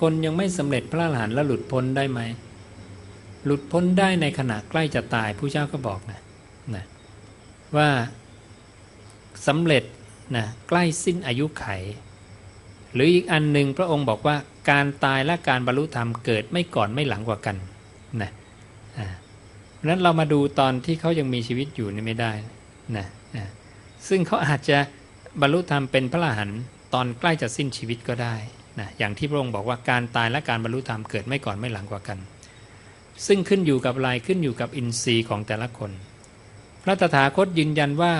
คนยังไม่สำเร็จพระอรหันต์แล้วหลุดพ้นได้ไหม หลุดพ้นได้ในขณะใกล้จะตายผู้เจ้าก็บอกนะนะว่าสำเร็จนะใกล้สิ้นอายุไข หรืออีกอันหนึ่งพระองค์บอกว่าการตายและการบรรลุธรรมเกิดไม่ก่อนไม่หลังกว่ากันนะเพราะนั้นเรามาดูตอนที่เขายังมีชีวิตอยู่นี่ไม่ได้นะซึ่งเขาอาจจะบรรลุธรรมเป็นพระอรหันต์ตอนใกล้จะสิ้นชีวิตก็ได้ นะอย่างที่พระองค์บอกว่าการตายและการบรรลุธรรมเกิดไม่ก่อนไม่หลังกว่ากัน ซึ่งขึ้นอยู่กับอะไรขึ้นอยู่กับอินทรีย์ของแต่ละคน พระตถาคตยืนยันว่า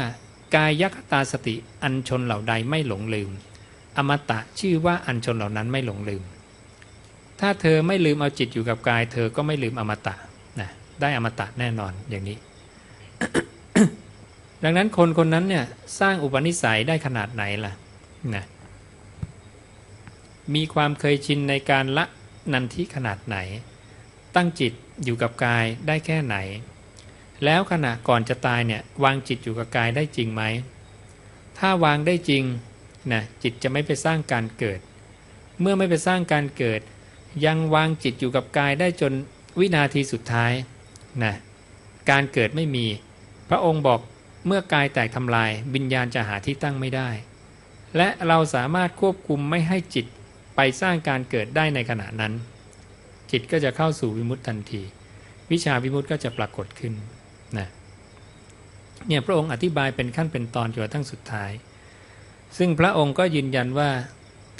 กายยัคตาสติอันชนเหล่าใดไม่หลงลืม อมตะชื่อว่าอันชนเหล่านั้นไม่หลงลืม ถ้าเธอไม่ลืมเอาจิตอยู่กับกาย เธอก็ไม่ลืมอมตะนะได้อมตะแน่นอนอย่างนี้ ดังนั้นคนคนนั้นเนี่ยสร้างอุปนิสัยได้ขนาดไหนล่ะนะ มีความเคยชินในการละนันทิขนาดไหน ตั้งจิตอยู่กับกายได้แค่ไหน แล้วขณะก่อนจะตายเนี่ยวางจิตอยู่กับกายได้จริงไหม ถ้าวางได้จริงนะจิตจะไม่ไปสร้างการเกิด เมื่อไม่ไปสร้างการเกิด ยังวางจิตอยู่กับกายได้จนวินาทีสุดท้ายนะการเกิดไม่มี พระองค์บอกเมื่อกายแตกทำลายวิญญาณจะหาที่ตั้งไม่ได้ และเราสามารถควบคุมไม่ให้จิต ไปสร้างการเกิดได้ในขณะนั้น จิตก็จะเข้าสู่วิมุตติทันที วิชาวิมุตติก็จะปรากฏขึ้นนะเนี่ยพระองค์อธิบายเป็นขั้นเป็นตอนจนกระทั่งสุดท้าย ซึ่งพระองค์ก็ยืนยันว่า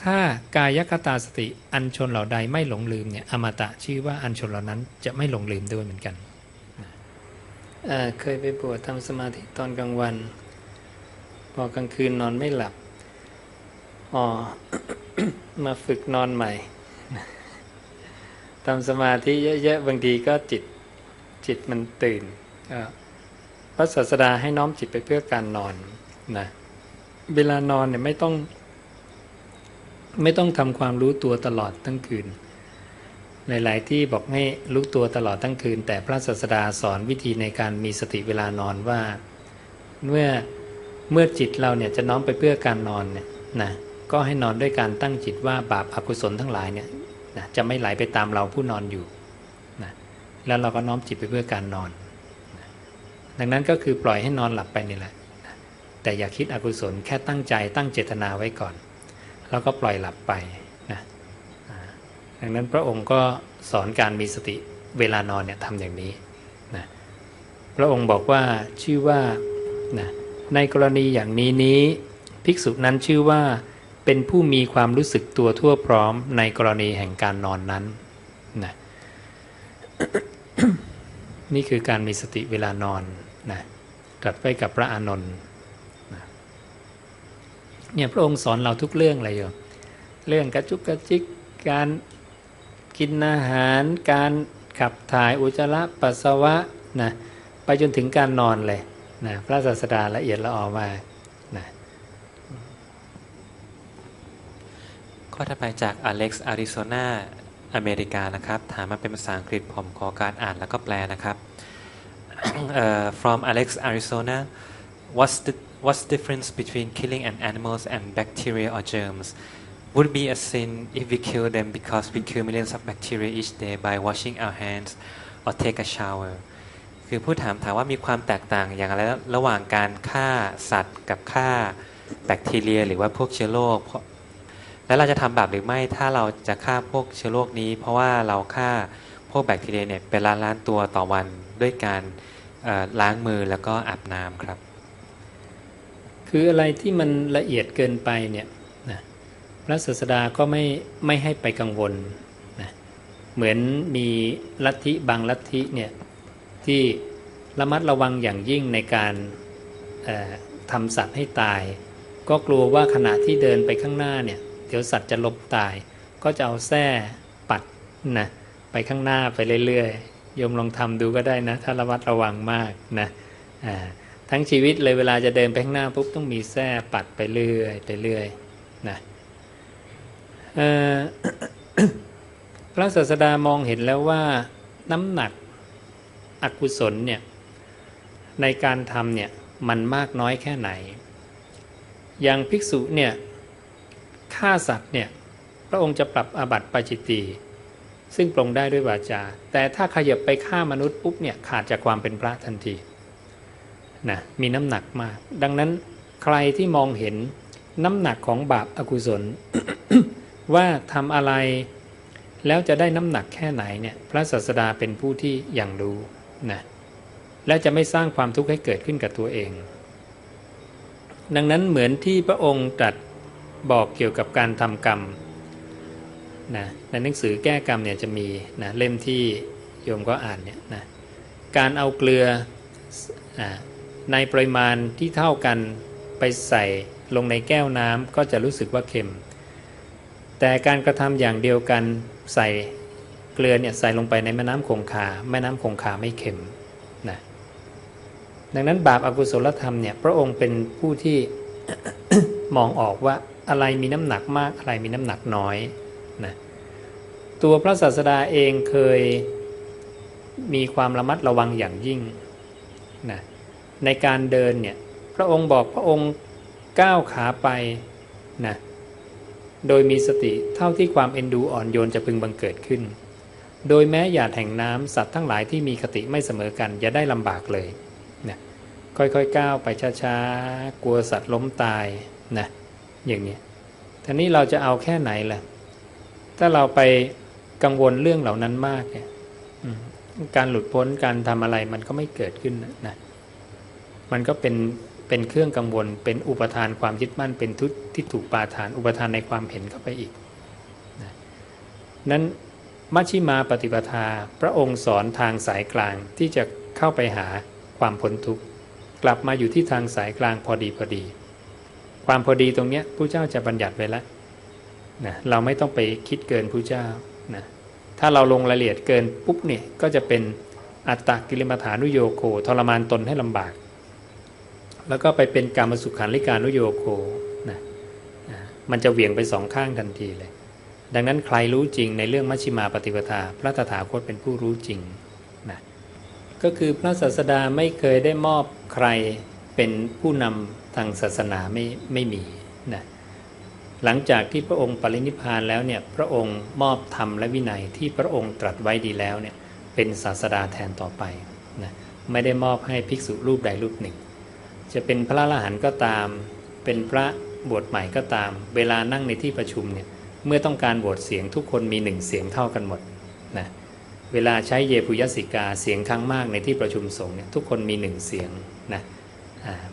ถ้ากายคตาสติอันชนเหล่าใดไม่หลงลืมเนี่ยอมตะชื่อว่าอันชนเหล่านั้นจะไม่หลงลืมด้วยเหมือนกันเเคยไปบวชทำสมาธิตอนกลางวัน พอกลางคืนนอนไม่หลับอ๋อ มาฝึกนอนใหม่ทำสมาธิเยอะๆบางทีก็จิตจิตมันตื่นพระศาสดาให้น้อมจิตไปเพื่อการนอนนะเวลานอนเนี่ยไม่ต้อง ไม่ต้องทำความรู้ตัวตลอดทั้งคืน หลายๆที่บอกให้รู้ตัวตลอดทั้งคืน แต่พระศาสดาสอนวิธีในการมีสติเวลานอนว่า เมื่อเมื่อจิตเราเนี่ยจะน้อมไปเพื่อการนอนเนี่ยนะ ก็ให้นอนด้วยการตั้งจิตว่าบาปอกุศลทั้งหลายเนี่ยนะจะไม่ไหลไปตามเราผู้นอนอยู่นะแล้วเราก็น้อมจิตไปเพื่อการนอนนะดังนั้นก็คือปล่อยให้นอนหลับไปนี่แหละนะแต่อย่าคิดอกุศลแค่ตั้งใจตั้งเจตนาไว้ก่อน แล้วก็ปล่อยหลับไปนะดังนั้นพระองค์ก็สอนการมีสติเวลานอนเนี่ยทำอย่างนี้นะพระองค์บอกว่าชื่อว่านะในกรณีอย่างนี้นี้ภิกษุนั้นชื่อว่า เป็นผู้มีความรู้สึกตัวทั่วพร้อมในกรณีแห่งการนอนนั้นนะนี่คือการมีสติเวลานอนนะตรัสไว้กับพระอานนท์นะเนี่ยพระองค์สอนเราทุกเรื่องเลยโยมเรื่องกระจุกกระจิกการกินอาหาร การขับถ่ายอุจจาระปัสสาวะนะไปจนถึงการนอนเลยนะพระศาสดาละเอียดละออมากนะ ข้อถัดไปจากอเล็กซ์อาริโซนาอเมริกานะครับ ถามมาเป็นภาษาอังกฤษผมขอการอ่านแล้วก็แปลนะครับ uh, from Alex Arizona what's the what's the difference between killing an animals and bacteria or germs would be a sin if we kill them because we kill millions of bacteria each day by washing our hands or take a shower คือผู้ถามถามว่ามีความแตกต่างอย่างไรระหว่างการฆ่าสัตว์กับฆ่าแบคทีเรีย หรือว่าพวกเชื้อโรค แล้วเราจะทำบาปหรือไม่ถ้าเราจะฆ่าพวกเชื้อโรคนี้ เพราะว่าเราฆ่าพวกแบคทีเรียเนี่ยเป็นล้านล้านตัวต่อวันด้วยการล้างมือแล้วก็อาบน้ำครับ คืออะไรที่มันละเอียดเกินไปเนี่ยนะพระศาสดาก็ไม่ไม่ให้ไปกังวลนะเหมือนมีลัทธิบางลัทธิเนี่ยที่ระมัดระวังอย่างยิ่งในการทำสัตว์ให้ตาย ก็กลัวว่าขณะที่เดินไปข้างหน้าเนี่ย เดี๋ยวสัตว์จะลบตาย ก็จะเอาแส้ปัดนะไปข้างหน้าไปเรื่อยๆโยมลองทำดูก็ได้นะ ถ้าระมัดระวังมากนะทั้งชีวิตเลยเวลาจะเดินไปข้างหน้าปุ๊บต้องมีแส้ปัดไปเรื่อยไปเรื่อยนะพระศาสดามองเห็นแล้วว่าน้ำหนักอกุศลเนี่ยในการทำเนี่ยมันมากน้อยแค่ไหน อย่างภิกษุเนี่ย ฆ่าสัตว์เนี่ยพระองค์จะปรับอาบัติปาจิตตีซึ่งปรงได้ด้วยวาจา แต่ถ้าขยับไปฆ่ามนุษย์ปุ๊บเนี่ยขาดจากความเป็นพระทันทีนะมีน้ำหนักมาก ดังนั้นใครที่มองเห็นน้ำหนักของบาปอากุศล ว่าทำอะไรแล้วจะได้น้ำหนักแค่ไหนเนี่ยพระศาสดาเป็นผู้ที่อย่างรู้นะและจะไม่สร้างความทุกข์ให้เกิดขึ้นกับตัวเอง ดังนั้นเหมือนที่พระองค์ตรัส บอกเกี่ยวกับการทำกรรมนะในหนังสือแก้กรรมเนี่ยจะมีนะเล่มที่โยมก็อ่านเนี่ยนะการเอาเกลือนะในปริมาณที่เท่ากันไปใส่ลงในแก้วน้ำก็จะรู้สึกว่าเค็ม แต่การกระทำอย่างเดียวกันใส่เกลือเนี่ยใส่ลงไปในแม่น้ำคงคาแม่น้ำคงคาไม่เค็มนะดังนั้นบาปอากุศลธรรมเนี่ยพระองค์เป็นผู้ที่มองออกว่า อะไรมีน้ำหนักมากอะไรมีน้ำหนักน้อยนะตัวพระศาสดาเองเคยมีความระมัดระวังอย่างยิ่งนะในการเดินเนี่ยพระองค์บอกพระองค์ก้าวขาไปนะโดยมีสติเท่าที่ความเอ็นดูอ่อนโยนจะพึงบังเกิดขึ้น โดยแม้หยาดแห่งน้ำสัตว์ทั้งหลายที่มีคติไม่เสมอกันอย่าได้ลำบากเลยนะค่อยๆก้าวไปช้าๆ กลัวสัตว์ล้มตายนะ อย่างนี้ทีนี้เราจะเอาแค่ไหนล่ะ ถ้าเราไปกังวลเรื่องเหล่านั้นมากเนี่ยการหลุดพ้นการทำอะไรมันก็ไม่เกิดขึ้นนะมันก็เป็นเป็นเครื่องกังวล เป็นอุปทานความยึดมั่นเป็นทุตที่ถูกปาทาน อุปทานในความเห็นเข้าไปอีกนะนั้นมัชชิมาปฏิปทา พระองค์สอนทางสายกลางที่จะเข้าไปหาความพ้นทุกข์กลับมาอยู่ที่ทางสายกลางพอดีพอดี ความพอดีตรงเนี้ยผู้เจ้าจะบัญญัติไว้แล้วนะเราไม่ต้องไปคิดเกินผู้เจ้านะถ้าเราลงรายละเอียดเกินปุ๊บเนี่ยก็จะเป็นอัตตกิลมัฐานุโยโคทรมานตนให้ลำบาก แล้วก็ไปเป็นกรรมสุขขันลิการุโยโคนะนะมันจะเหวี่ยงไปสองข้างทันทีเลย ดังนั้นใครรู้จริงในเรื่องมัชฌิมาปฏิปทา พระตถาคตเป็นผู้รู้จริงนะก็คือพระศาสดาไม่เคยได้มอบใคร เป็นผู้นำทางศาสนาไม่ไม่มีนะหลังจากที่พระองค์ปรินิพพานแล้วเนี่ยพระองค์มอบธรรมและวินัยที่พระองค์ตรัสไว้ดีแล้วเนี่ยเป็นศาสดาแทนต่อไปนะไม่ได้มอบให้ภิกษุรูปใดรูปหนึ่ง จะเป็นพระอรหันก็ตาม เป็นพระบวชใหม่ก็ตาม เวลานั่งในที่ประชุมเนี่ยเมื่อต้องการโหวตเสียงทุกคนมีหนึ่งเสียงเท่ากันหมดนะเวลาใช้เยปุยสิกาเสียงข้างมากในที่ประชุมสงฆ์เนี่ยทุกคนมีหนึ่งเสียงนะอ่า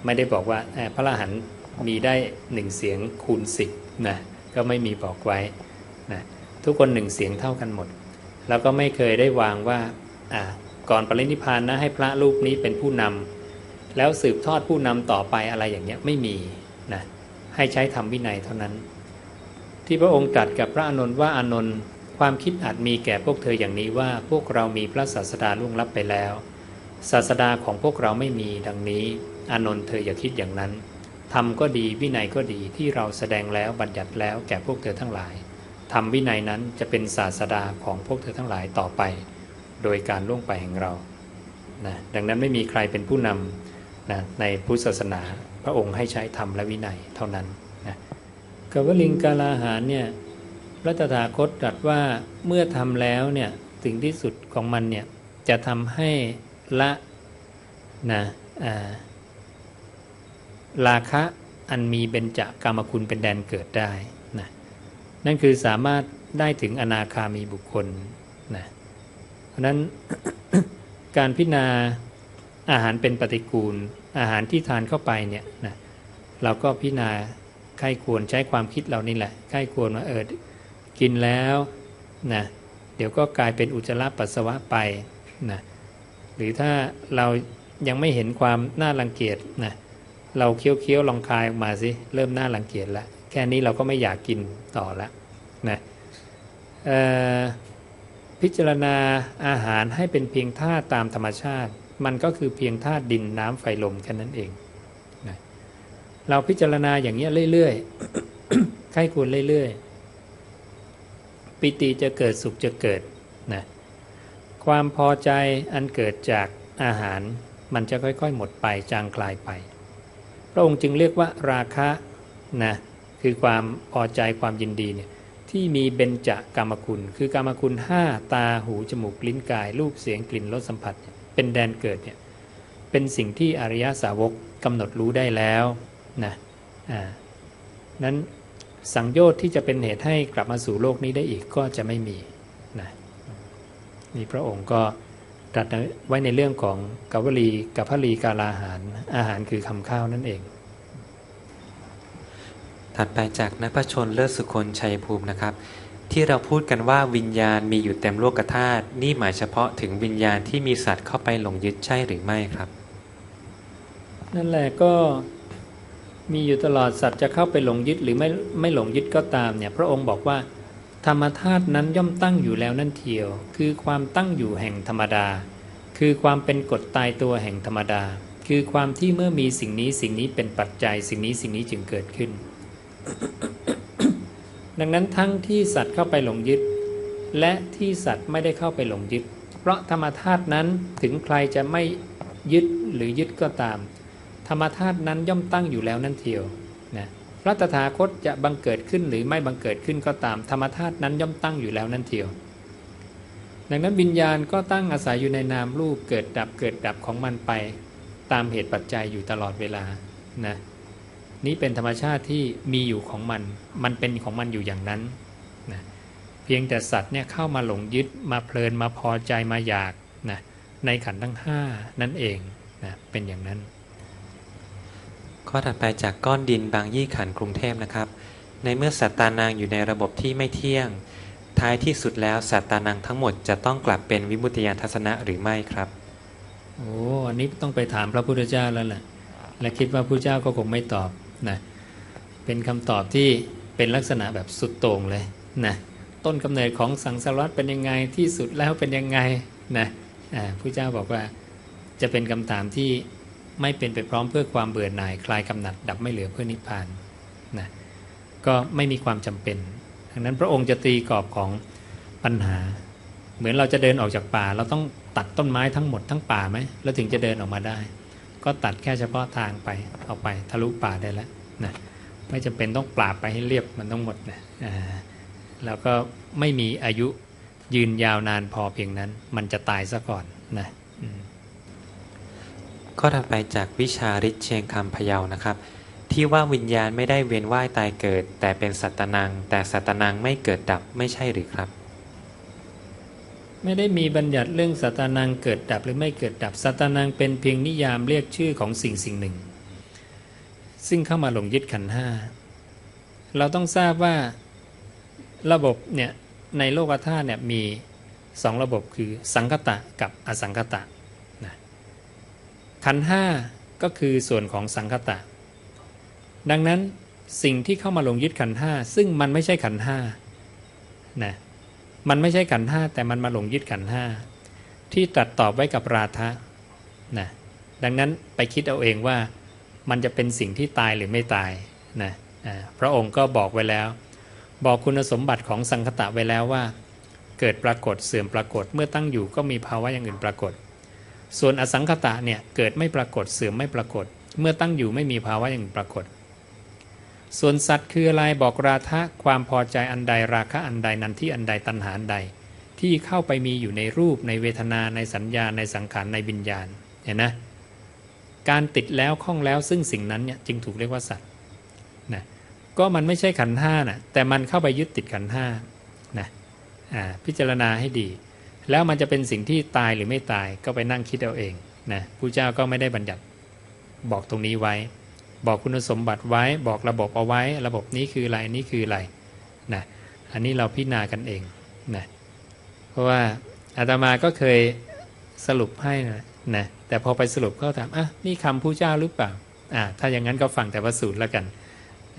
ไม่ได้บอกว่าพระอรหันต์มีได้หนึ่งเสียงคูณสิบนะก็ไม่มีบอกไว้นะทุกคนหนึ่งเสียงเท่ากันหมด แล้วก็ไม่เคยได้วางว่าก่อนปรินิพพานนะให้พระรูปนี้เป็นผู้นำแล้วสืบทอดผู้นำต่อไปอะไรอย่างเงี้ยไม่มีนะให้ใช้ธรรมวินัยเท่านั้น ที่พระองค์ตรัสกับพระอานนท์ว่าอานนท์ความคิดอาจมีแก่พวกเธออย่างนี้ว่าพวกเรามีพระศาสดาล่วงลับไปแล้ว ศาสดาของพวกเราไม่มีดังนี้ อานนท์เธออย่าคิดอย่างนั้นธรรมก็ดีวินัยก็ดีที่เราแสดงแล้วบัญญัติแล้วแก่พวกเธอทั้งหลายธรรมวินัยนั้นจะเป็นศาสดาของพวกเธอทั้งหลายต่อไป โดยการล่วงไปแห่งเรานะดังนั้นไม่มีใครเป็นผู้นำนะในพุทธศาสนาพระองค์ให้ใช้ธรรมและวินัยเท่านั้นนะกวลิงกาลาหารเนี่ยพระตถาคตตรัสว่าเมื่อทำแล้วเนี่ยถึงที่สุดของมันเนี่ยจะทำให้ละนะอ่า ราคะอันมีเบญจากามคุณเป็นแดนเกิดได้นะนั่นคือสามารถได้ถึงอนาคามีบุคคลนะเพราะนั้นการพิจารณาอาหารเป็นปฏิกูล อาหารที่ทานเข้าไปเนี่ยนะเราก็พิจารณาใครควรใช้ความคิดเรานี่แหละใครควรว่าเออกินแล้วนะเดี๋ยวก็กลายเป็นอุจจาระปัสสาวะไปนะหรือถ้าเรายังไม่เห็นความน่ารังเกียจนะ เราเคี้ยวๆลองคายออกมาสิเริ่มน่ารังเกียจแล้วแค่นี้เราก็ไม่อยากกินต่อแล้วนะพิจารณาอาหารให้เป็นเพียงธาตุตามธรรมชาติ มันก็คือเพียงธาตุดินน้ำไฟลมแค่นั้นเองนะเราพิจารณาอย่างนี้เรื่อยๆใครควรเรื่อยๆ ปิติจะเกิดสุขจะเกิดนะความพอใจอันเกิดจากอาหารมันจะค่อยๆ หมดไปจางคลายไป พระองค์จึงเรียกว่าราคะนะคือความพอใจความยินดีเนี่ยที่มีเบญจกามคุณ คือกามคุณห้าตาหูจมูกลิ้นกาย รูปเสียงกลิ่นรสสัมผัสเนี่ยเป็นแดนเกิดเนี่ยเป็นสิ่งที่อริยสาวกกำหนดรู้ได้แล้วนะอ่านั้นสังโยชน์ที่จะเป็นเหตุให้กลับมาสู่โลกนี้ได้อีกก็จะไม่มีนะนี่พระองค์ก็ ตรัสไว้ในเรื่องของกาวลีกับพลีกาลาหาร อาหารคือคำข้าวนั่นเอง ถัดไปจากนพชนเลิศสุคนชัยภูมินะครับ ที่เราพูดกันว่าวิญญาณมีอยู่เต็มโลกธาตุนี่หมายเฉพาะถึงวิญญาณที่มีสัตว์เข้าไปหลงยึดใช่หรือไม่ครับ นั่นแหละก็มีอยู่ตลอดสัตว์จะเข้าไปหลงยึดหรือไม่ไม่หลงยึดก็ตามเนี่ยพระองค์บอกว่า ธรรมธาตุนั้นย่อมตั้งอยู่แล้วนั่นเทียว คือความตั้งอยู่แห่งธรรมดา คือความเป็นกฎตายตัวแห่งธรรมดา คือความที่เมื่อมีสิ่งนี้สิ่งนี้เป็นปัจจัยสิ่งนี้สิ่งนี้จึงเกิดขึ้น ดังนั้นทั้งที่สัตว์เข้าไปหลงยึด และที่สัตว์ไม่ได้เข้าไปหลงยึด เพราะธรรมธาตุนั้นถึงใครจะไม่ยึดหรือยึดก็ตาม ธรรมธาตุนั้นย่อมตั้งอยู่แล้วนั่นเทียว พระตถาคตจะบังเกิดขึ้นหรือไม่บังเกิดขึ้นก็ตามธรรมธาตุนั้นย่อมตั้งอยู่แล้วนั่นเทียว ดังนั้นวิญญาณก็ตั้งอาศัยอยู่ในนามรูปเกิดดับเกิดดับของมันไป ตามเหตุปัจจัยอยู่ตลอดเวลานะนี่เป็นธรรมชาติที่มีอยู่ของมัน มันเป็นของมันอยู่อย่างนั้นนะเพียงแต่สัตว์เนี่ยเข้ามาหลงยึดมาเพลินมาพอใจมาอยากนะในขันธ์ทั้งห้านั่นเองนะเป็นอย่างนั้น ข้อถัดไปจากก้อนดินบางยี่ขันกรุงเทพนะครับ ในเมื่อสัตตานางอยู่ในระบบที่ไม่เที่ยง ท้ายที่สุดแล้วสัตตานางทั้งหมดจะต้องกลับเป็นวิมุตติยานทัศนะหรือไม่ครับโอ้อันนี้ต้องไปถามพระพุทธเจ้าแล้วแหละและคิดว่าพระเจ้าก็คงไม่ตอบนะเป็นคำตอบที่เป็นลักษณะแบบสุดโต่งเลยนะต้นกำเนิดของสังสารวัฏเป็นยังไงที่สุดแล้วเป็นยังไงนะพระเจ้าบอกว่าจะเป็นคำถามที่ ไม่เป็นไปพร้อมเพื่อความเบื่อหน่ายคลายกำหนัด ดับไม่เหลือเพื่อนิพพานนะก็ไม่มีความจำเป็นดังนั้นพระองค์จะตีกรอบของปัญหา เหมือนเราจะเดินออกจากป่า เราต้องตัดต้นไม้ทั้งหมดทั้งป่าไหมแล้วถึงจะเดินออกมาได้ ก็ตัดแค่เฉพาะทางไปออกไปทะลุป่าได้แล้วนะไม่จำเป็นต้องปราบไปให้เรียบมันต้องหมดนะแล้วก็ไม่มีอายุยืนยาวนานพอเพียงนั้น มันจะตายซะก่อนนะอืม ข้อถัดไปจากวิชาริชเชียงคำพะเยานะครับ ที่ว่าวิญญาณไม่ได้เวียนว่ายตายเกิด แต่เป็นสัตตนัง แต่สัตตนังไม่เกิดดับไม่ใช่หรือครับ ไม่ได้มีบัญญัติเรื่องสัตตนังเกิดดับหรือไม่เกิดดับสัตตนังเป็นเพียงนิยามเรียกชื่อของสิ่งสิ่งหนึ่ง ซึ่งเข้ามาหลงยึดขันห้าเราต้องทราบว่าระบบเนี่ยในโลกธาตุเนี่ยมีสองระบบคือสังคตะกับอสังคตะ ขันห้าก็คือส่วนของสังคตะ ดังนั้นสิ่งที่เข้ามาหลงยึดขันห้าซึ่งมันไม่ใช่ขันห้านะมันไม่ใช่ขันห้าแต่มันมาหลงยึดขันห้าที่ตรัสตอบไว้กับราทะนะดังนั้นไปคิดเอาเองว่ามันจะเป็นสิ่งที่ตายหรือไม่ตายนะพระองค์ก็บอกไว้แล้ว บอกคุณสมบัติของสังคตะไว้แล้วว่า เกิดปรากฏเสื่อมปรากฏเมื่อตั้งอยู่ก็มีภาวะอย่างอื่นปรากฏ ส่วนอสังคตะเนี่ยเกิดไม่ปรากฏเสื่อมไม่ปรากฏ เมื่อตั้งอยู่ไม่มีภาวะอย่างปรากฏ ส่วนสัตว์คืออะไรบอกราคะความพอใจอันใดราคะอันใดนันที่อันใดตัณหาอันใด ที่เข้าไปมีอยู่ในรูปในเวทนาในสัญญาในสังขารในวิญญาณเห็นนะการติดแล้วข้องแล้วซึ่งสิ่งนั้นเนี่ยจึงถูกเรียกว่าสัตว์นะก็มันไม่ใช่ขันธ์ห้านะแต่มันเข้าไปยึดติดขันธ์ห้านะอ่าพิจารณาให้ดี แล้วมันจะเป็นสิ่งที่ตายหรือไม่ตายก็ไปนั่งคิดเอาเองนะผู้เจ้าก็ไม่ได้บัญญัติบอกตรงนี้ไว้ บอกคุณสมบัติไว้บอกระบบเอาไว้ ระบบนี้คืออะไรนี่คืออะไรนะอันนี้เราพิจารณากันเองนะเพราะว่าอาตมาก็เคยสรุปให้นะนะแต่พอไปสรุปก็ถามอะนี่คำผู้เจ้าหรือเปล่าอ่าถ้าอย่างนั้นก็ฟังแต่พระสูตรแล้วกัน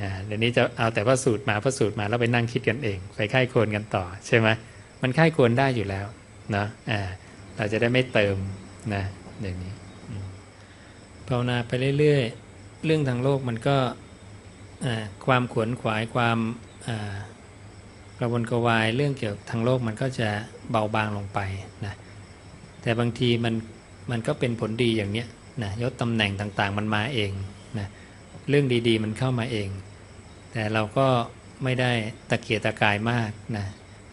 อ่าเดี๋ยวนี้จะเอาแต่พระสูตรมาพระสูตรมาแล้วไปนั่งคิดกันเอง ไปค่ายควรกันต่อใช่ไหมมันค่ายควรได้อยู่แล้ว นะอ่าเราจะได้ไม่เติมนะเดี๋ยวนี้ภาวนาไปเรื่อยๆ เรื่องทางโลกมันก็ความขวนขวายความกระวนกระวายเรื่องเกี่ยวกับทางโลกมันก็จะเบาบางลงไปนะแต่บางทีมันมันก็เป็นผลดีอย่างเนี้ยนะยศตำแหน่งต่างๆมันมาเองนะเรื่องดีๆมันเข้ามาเอง แต่เราก็ไม่ได้ตะเกียกตะกายมากนะ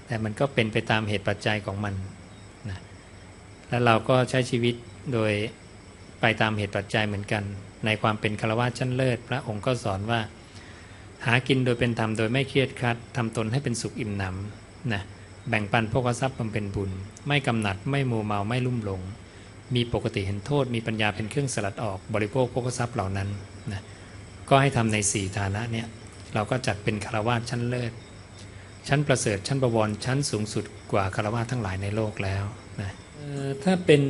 แต่มันก็เป็นไปตามเหตุปัจจัยของมัน แล้วเราก็ใช้ชีวิตโดยไปตามเหตุปัจจัยเหมือนกัน ในความเป็นคารวะชั้นเลิศ พระองค์ก็สอนว่า หากินโดยเป็นธรรมโดยไม่เครียดคัดทำตนให้เป็นสุขอิ่มหนำนะแบ่งปันพกทรัพย์บำเพ็ญบุญ ไม่กำหนัดไม่มัวเมาไม่ลุ่มหลง มีปกติเห็นโทษมีปัญญาเป็นเครื่องสลัดออกบริโภคพกทรัพย์เหล่านั้นนะก็ให้ทำในสี่ฐานะเนี่ยเราก็จัดเป็นคารวะชั้นเลิศ ชั้นประเสริฐชั้นประวรชั้นสูงสุดกว่าคารวะทั้งหลายในโลกแล้วนะ ถ้าเป็น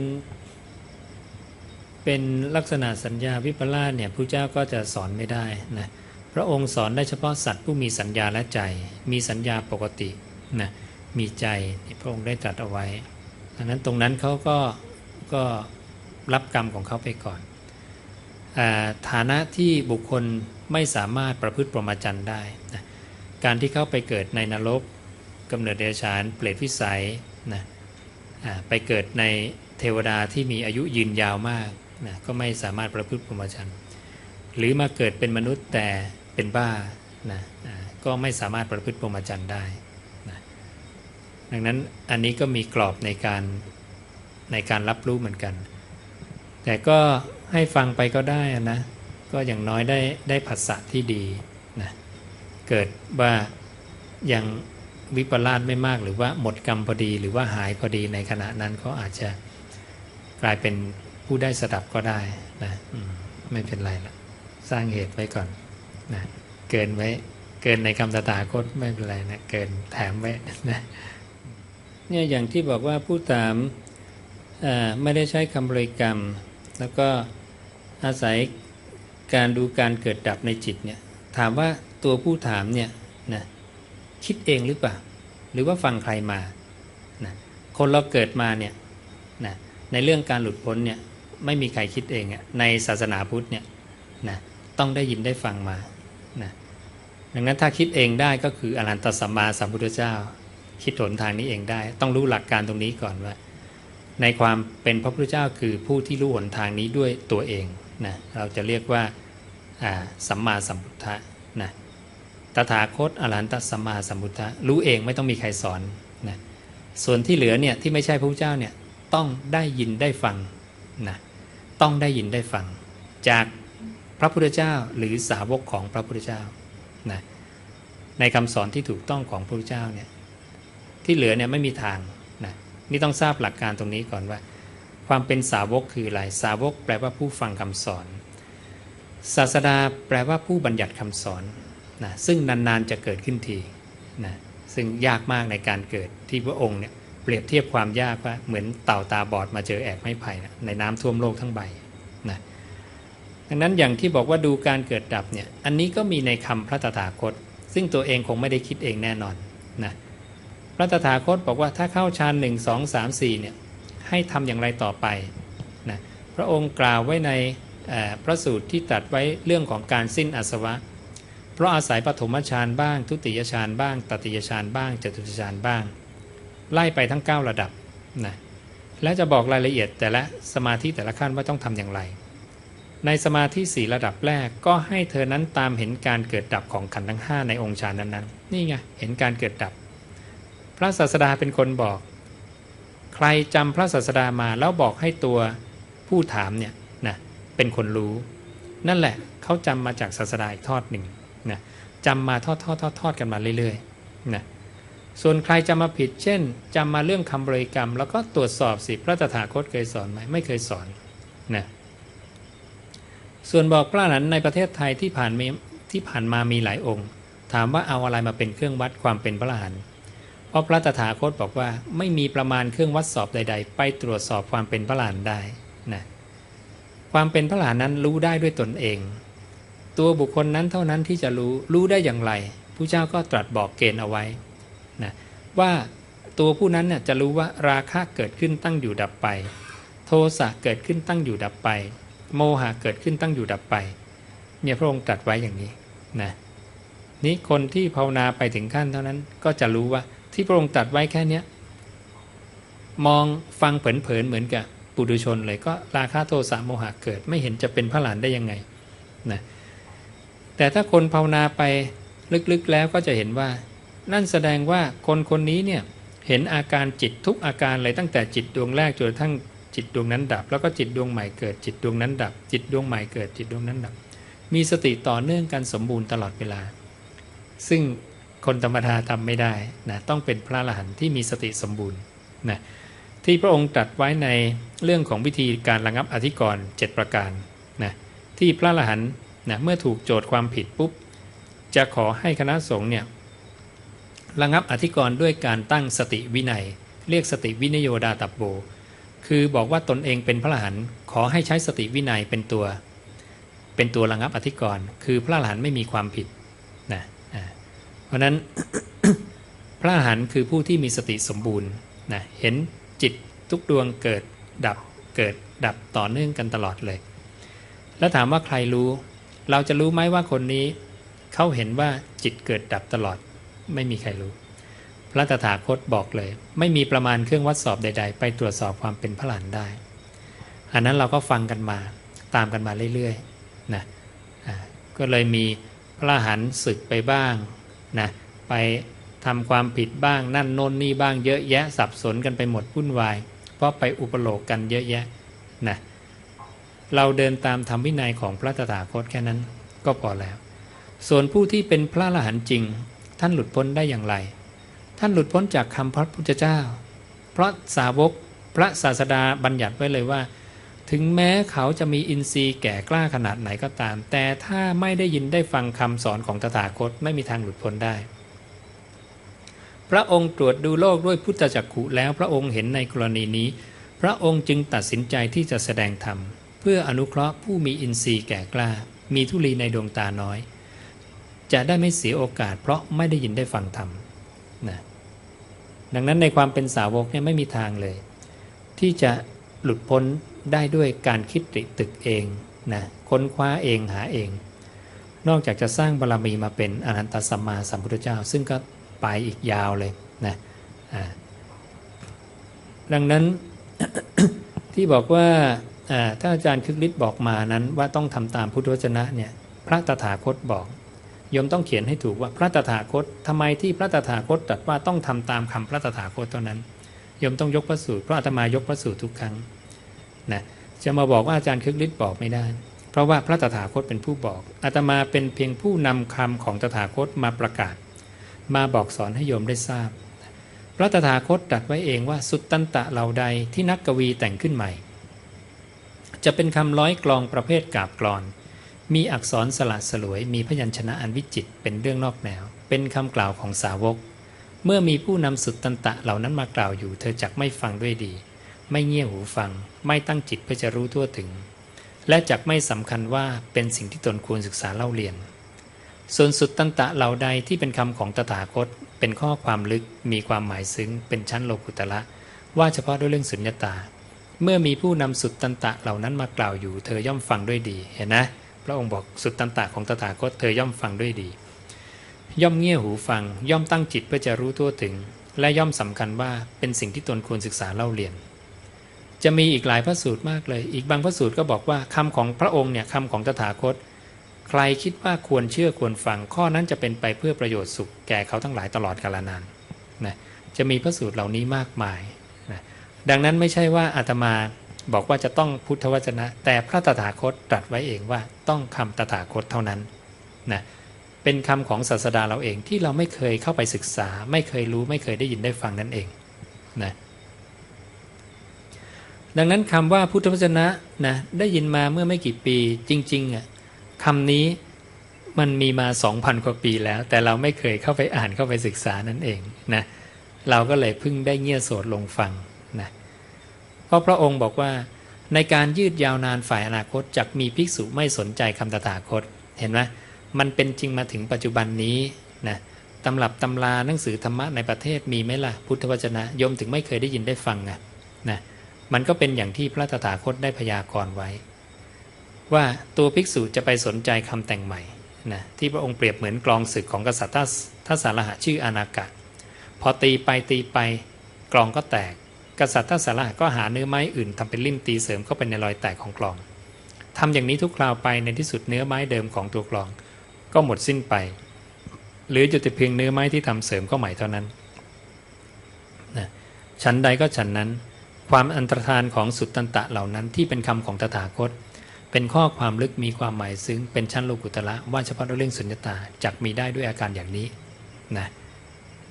เป็นลักษณะสัญญาวิปลาสเนี่ยพระเจ้าก็จะสอนไม่ได้นะพระองค์สอนได้เฉพาะสัตว์ผู้มีสัญญาและใจ มีสัญญาปกตินะมีใจที่พระองค์ได้ตรัสเอาไว้ดังนั้นตรงนั้นเขาก็ก็รับกรรมของเขาไปก่อนอฐานะที่บุคคลไม่สามารถประพฤติปรหมจรรย์ได้นะการที่เขาไปเกิดในนรกกำเนิดเดรัจฉานเปรตวิสัยนะอ่า ไปเกิดในเทวดาที่มีอายุยืนยาวมากนะก็ไม่สามารถประพฤติปรหมจรรย์หรือมาเกิดเป็นมนุษย์แต่เป็นบ้านะก็ไม่สามารถประพฤติปรหมจรรย์ได้นะดังนั้นอันนี้ก็มีกรอบในการในการรับรู้เหมือนกัน แต่ก็ให้ฟังไปก็ได้นะก็อย่างน้อยได้ได้ผัสสะที่ดีนะเกิดว่ายัง วิปลาสไม่มากหรือว่าหมดกรรมพอดีหรือว่าหายพอดีในขณะนั้นเขาอาจจะกลายเป็นผู้ได้สดับก็ได้นะมไม่เป็นไรละสร้างเหตุไว้ก่อนนะเกินไว้เกินในคำตถาคตไม่เป็นไรนะเกินแถมไว้นะเนี่ยอย่างที่บอกว่าผู้ถามไม่ได้ใช้คำบริกรรม แล้วก็อาศัยการดูการเกิดดับในจิตเนี่ยถามว่าตัวผู้ถามเนี่ยนะ คิดเองหรือเปล่า หรือว่าฟังใครมานะคนเราเกิดมาเนี่ยนะในเรื่องการหลุดพ้นเนี่ยไม่มีใครคิดเองอะในศาสนาพุทธเนี่ยนะต้องได้ยินได้ฟังมานะดังนั้นถ้าคิดเองได้ก็คืออรันตสัมมาสัมพุทธเจ้า คิดหนทางนี้เองได้ ต้องรู้หลักการตรงนี้ก่อนว่า ในความเป็นพระพุทธเจ้าคือผู้ที่รู้หนทางนี้ด้วยตัวเองนะเราจะเรียกว่าอ่าสัมมาสัมพุทธะนะ ตถาคตอรหันตสัมมาสัมพุทธะรู้เองไม่ต้องมีใครสอนนะส่วนที่เหลือเนี่ยที่ไม่ใช่พระพุทธเจ้าเนี่ยต้องได้ยินได้ฟังนะต้องได้ยินได้ฟัง จากพระพุทธเจ้าหรือสาวกของพระพุทธเจ้านะในคำสอนที่ถูกต้องของพระพุทธเจ้าเนี่ยที่เหลือเนี่ยไม่มีทางนะนี่ต้องทราบหลักการตรงนี้ก่อนว่า ความเป็นสาวกคืออะไรสาวกแปลว่าผู้ฟังคำสอน ศาสดาแปลว่าผู้บัญญัติคำสอน นะซึ่งนานๆจะเกิดขึ้นทีนะซึ่งยากมากในการเกิดที่พระองค์เนี่ยเปรียบเทียบความยากว่าเหมือนเต่าตาบอดมาเจอแอกไม้ไผ่นะในน้ำท่วมโลกทั้งใบนะดังนั้นอย่างที่บอกว่าดูการเกิดดับเนี่ยอันนี้ก็มีในคำพระตถาคต ซึ่งตัวเองคงไม่ได้คิดเองแน่นอนนะพระตถาคตบอกว่าถ้าเข้าฌานหนึ่งสองสามสี่เนี่ยให้ทำอย่างไรต่อไปนะพระองค์กล่าวไว้ในพระสูตรที่ตรัสไว้เรื่องของการสิ้นอาสวะ ราะอาศัยปฐมฌานบ้าง ทุติยฌานบ้าง ตติยฌานบ้างจตุตฌานบ้าง ไล่ไปทั้ง 9 ระดับนะและจะบอกรายละเอียดแต่ละสมาธิแต่ละขั้นว่าต้องทำอย่างไร ในสมาธิสี่ระดับแรกก็ให้เธอนั้นตามเห็นการเกิดดับของขันธ์ทั้ง 5 ในองค์ฌานนั้นๆนี่ไงเห็นการเกิดดับ พระศาสดาเป็นคนบอก ใครจำพระศาสดามาแล้วบอกให้ตัวผู้ถามเนี่ยนะเป็นคนรู้ นั่นแหละเขาจำมาจากศาสดาอีกทอดหนึ่ง นะจำมาทอดทอดทอดทอดกันมาเรื่อยๆนะส่วนใครจะมาผิด เช่นจำมาเรื่องคำบริกรรม แล้วก็ตรวจสอบสิพระตถาคตเคยสอนไหมไม่เคยสอนนะส่วนบอกพระอรหันในประเทศไทยที่ผ่านมีที่ผ่านมามีหลายองค์ ถามว่าเอาอะไรมาเป็นเครื่องวัดความเป็นพระอรหันต์เพราะพระตถาคตบอกว่าไม่มีประมาณเครื่องวัดสอบใด ๆ ไปตรวจสอบความเป็นพระอรหันต์ได้นะความเป็นพระอรหันต์นั้นรู้ได้ด้วยตนเอง ตัวบุคคลนั้นเท่านั้นที่จะรู้รู้ได้อย่างไรผู้เจ้าก็ตรัสบอกเกณฑ์เอาไว้นะว่าตัวผู้นั้นเนี่ยจะรู้ว่าราคะเกิดขึ้นตั้งอยู่ดับไป โทสะเกิดขึ้นตั้งอยู่ดับไป โมหะเกิดขึ้นตั้งอยู่ดับไป เนี่ยพระองค์ตรัสไว้อย่างนี้นะนี่คนที่ภาวนาไปถึงขั้นเท่านั้นก็จะรู้ว่าที่พระองค์ตรัสไว้แค่เนี้ยมองฟังเผินๆเหมือนกับปุถุชนเลยก็ราคะโทสะโมหะเกิดไม่เห็นจะเป็นพระหลานได้ยังไงนะ แต่ถ้าคนภาวนาไปลึกๆแล้วก็จะเห็นว่า นั่นแสดงว่าคนคนนี้เนี่ยเห็นอาการจิตทุกอาการเลยตั้งแต่จิตดวงแรกจนกระทั่งจิตดวงนั้นดับ แล้วก็จิตดวงใหม่เกิดจิตดวงนั้นดับ จิตดวงใหม่เกิดจิตดวงนั้นดับ มีสติต่อเนื่องกันสมบูรณ์ตลอดเวลา ซึ่งคนธรรมดาทำไม่ได้นะต้องเป็นพระอรหันต์ที่มีสติสมบูรณ์นะที่พระองค์ตรัสไว้ในเรื่องของวิธีการระงับอธิกรณ์7ประการนะที่พระอรหันต์ นะเมื่อถูกโจทย์ความผิดปุ๊บ จะขอให้คณะสงฆ์เนี่ยระงับอธิกรณ์ด้วยการตั้งสติวินัย เรียกสติวินโยดาตับโบ คือบอกว่าตนเองเป็นพระอรหันขอให้ใช้สติวินัยเป็นตัว เป็นตัวระงับอธิกรณ์คือพระอรหันไม่มีความผิดนะเพราะฉะนั้นพระอรหันคือผู้ที่มีสติสมบูรณ์นะเห็นจิตทุกดวงเกิดดับเกิดดับต่อเนื่องกันตลอดเลย แล้วถามว่าใครรู้ เราจะรู้ไหมว่าคนนี้เขาเห็นว่าจิตเกิดดับตลอด ไม่มีใครรู้ พระตถาคตบอกเลย ไม่มีประมาณเครื่องวัดสอบใด ๆ ไปตรวจสอบความเป็นพระหลานได้ อันนั้นเราก็ฟังกันมาตามกันมาเรื่อยๆนะก็เลยมีพระหันศึกไปบ้างนะไปทำความผิดบ้างนั่นโน่นนี่บ้างเยอะแยะสับสนกันไปหมดวุ่นวาย เพราะไปอุปโลกกันเยอะแยะนะ เราเดินตามธรรมวินัยของพระตถาคตแค่นั้นก็พอแล้ว ส่วนผู้ที่เป็นพระอรหันต์จริง ท่านหลุดพ้นได้อย่างไร ท่านหลุดพ้นจากคำพระพุทธเจ้า เพราะสาวกพระศาสดาบัญญัติไว้เลยว่า ถึงแม้เขาจะมีอินทรีย์แก่กล้าขนาดไหนก็ตาม แต่ถ้าไม่ได้ยินได้ฟังคำสอนของตถาคตไม่มีทางหลุดพ้นได้ พระองค์ตรวจดูโลกด้วยพุทธจักขุแล้วพระองค์เห็นในกรณีนี้ พระองค์จึงตัดสินใจที่จะแสดงธรรม เพื่ออนุเคราะห์ผู้มีอินทรีย์แก่กล้า มีทุลีในดวงตาน้อย จะได้ไม่เสียโอกาส เพราะไม่ได้ยินได้ฟังธรรมนะดังนั้นในความเป็นสาวกเนี่ยไม่มีทางเลย ที่จะหลุดพ้นได้ด้วยการคิดติตึกเองนะค้นคว้าเองหาเอง นอกจากจะสร้างบารรมีมาเป็นอรหันตสัมมาสัมพุทธเจ้า ซึ่งก็ไปอีกยาวเลยนะดังนั้นที่บอกว่า ถ้าอาจารย์คึกฤทธิ์บอกมานั้นว่าต้องทำตามพุทธวจนะเนี่ยพระตถาคตบอกโยมต้องเขียนให้ถูกว่าพระตถาคตทำไมที่พระตถาคตตรัสว่าต้องทำตามคำพระตถาคตเท่านั้นโยมต้องยกพระสูตรเพราะอาตมายกพระสูตรทุกครั้งนะจะมาบอกว่าอาจารย์คึกฤทธิ์บอกไม่ได้ เพราะว่าพระตถาคตเป็นผู้บอกอาตมาเป็นเพียงผู้นำคำของตถาคตมาประกาศ มาบอกสอนให้โยมได้ทราบ พระตถาคตตรัสไว้เองว่าสุตตันตะเหล่าใดที่นักกวีแต่งขึ้นใหม่ จะเป็นคำร้อยกลองประเภทกาบกรอน มีอักษรสละสลวย มีพยัญชนะอันวิจิตเป็นเรื่องนอกแนว เป็นคำกล่าวของสาวก เมื่อมีผู้นำสุตตันตะเหล่านั้นมากล่าวอยู่ เธอจักไม่ฟังด้วยดี ไม่เงี่ยหูฟัง ไม่ตั้งจิตเพื่อจะรู้ทั่วถึง และจักไม่สำคัญว่าเป็นสิ่งที่ตนควรศึกษาเล่าเรียน ส่วนสุดตันตะเหล่าใดที่เป็นคำของตถาคต เป็นข้อความลึก มีความหมายซึ้ง เป็นชั้นโลกุตละว่าเฉพาะด้วยเรื่องสุญญตา เมื่อมีผู้นำสุดตันตะเหล่านั้นมากล่าวอยู่ เธอย่อมฟังด้วยดีเห็นนะพระองค์บอกสุดตันตะของตถาคตเธอย่อมฟังด้วยดี ย่อมเงี่ยหูฟัง ย่อมตั้งจิตเพื่อจะรู้ทั่วถึง และย่อมสำคัญว่าเป็นสิ่งที่ตนควรศึกษาเล่าเรียน จะมีอีกหลายพระสูตรมากเลย อีกบางพระสูตรก็บอกว่าคำของพระองค์เนี่ยคำของตถาคต ใครคิดว่าควรเชื่อควรฟัง ข้อนั้นจะเป็นไปเพื่อประโยชน์สุขแก่เขาทั้งหลายตลอดกาลนานนะจะมีพระสูตรเหล่านี้มากมาย ดังนั้นไม่ใช่ว่าอาตมาบอกว่าจะต้องพุทธวจนะ แต่พระตถาคตตรัสไว้เองว่าต้องคำตถาคตเท่านั้นนะเป็นคำของศาสดาเราเองที่เราไม่เคยเข้าไปศึกษา ไม่เคยรู้ไม่เคยได้ยินได้ฟังนั่นเองนะดังนั้นคำว่าพุทธวจนะนะได้ยินมาเมื่อไม่กี่ปีจริงๆอะคำนี้มันมีมา 2,000 กว่าปีแล้ว แต่เราไม่เคยเข้าไปอ่านเข้าไปศึกษานั่นเองนะเราก็เลยเพิ่งได้เงี่ยโสดลงฟัง เพราะพระองค์บอกว่าในการยืดยาวนานฝ่ายอนาคตจักมีภิกษุไม่สนใจคำตถาคต เห็นไหมมันเป็นจริงมาถึงปัจจุบันนี้นะตำรับตำราหนังสือธรรมะในประเทศมีไหมล่ะ พุทธวจนะโยมถึงไม่เคยได้ยินได้ฟังไงนะมันก็เป็นอย่างที่พระตถาคตได้พยากรณ์ไว้ ว่าตัวภิกษุจะไปสนใจคำแต่งใหม่นะที่พระองค์เปรียบเหมือนกลองศึกของกษัตริย์ทัศสารหะชื่ออานากะ พอตีไปตีไปกลองก็แตก กษัตริย์ทัสาระก็หาเนื้อไม้อื่นทำเป็นลิ่มตีเสริมเข้าไปในรอยแตกของกลองทำอย่างนี้ทุกคราวไปในที่สุดเนื้อไม้เดิมของตัวกลอง ก็หมดสิ้นไป หรืออยู่แต่เพียงเนื้อไม้ที่ทำเสริมเข้าใหม่เท่านั้นนะชั้นใดก็ฉันนั้น ความอันตรธานของสุตตันตะเหล่านั้นที่เป็นคำของตถาคต เป็นข้อความลึกมีความหมายซึ้งเป็นชั้นโลกุตละว่าเฉพาะเรื่องสุญญตาจักมีได้ด้วยอาการอย่างนี้นะ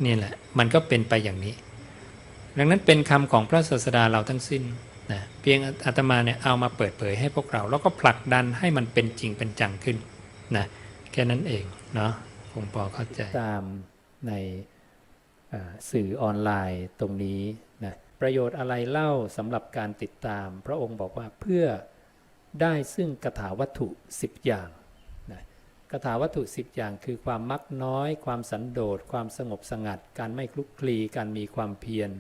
นี่แหละมันก็เป็นไปอย่างนี้ ดังนั้นเป็นคำของพระศาสดาเราทั้งสิ้นนะเพียงอาตมาเนี่ยเอามาเปิดเผยให้พวกเรา แล้วก็ผลักดันให้มันเป็นจริงเป็นจังขึ้นนะแค่นั้นเองเนาะคงพอเข้าใจตามในสื่อออนไลน์ตรงนี้นะประโยชน์อะไรเล่าสำหรับการติดตาม พระองค์บอกว่าเพื่อได้ซึ่งกถาวัตถุ 10 อย่างนะกถาวัตถุ 10 อย่างคือความมักน้อย ความสันโดษความสงบสงัด การไม่คลุกคลีการมีความเพียร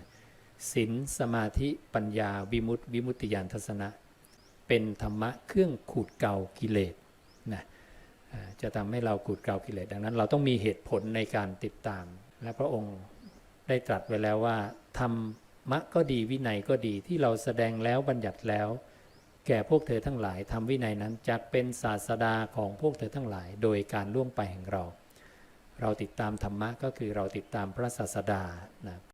ศีลสมาธิปัญญาวิมุตติวิมุตติญาณทัศนะ เป็นธรรมะเครื่องขูดเกากิเลสนะจะทำให้เราขูดเกากิเลสดังนั้น เราต้องมีเหตุผลในการติดตาม และพระองค์ได้ตรัสไว้แล้วว่าธรรมะก็ดีวินัยก็ดีที่เราแสดงแล้วบัญญัติแล้ว แก่พวกเธอทั้งหลายทำวินัยนั้นจะเป็นศาสดาของพวกเธอทั้งหลาย โดยการล่วงไปแห่งเรา เราติดตามธรรมะก็คือเราติดตามพระศาสดานะ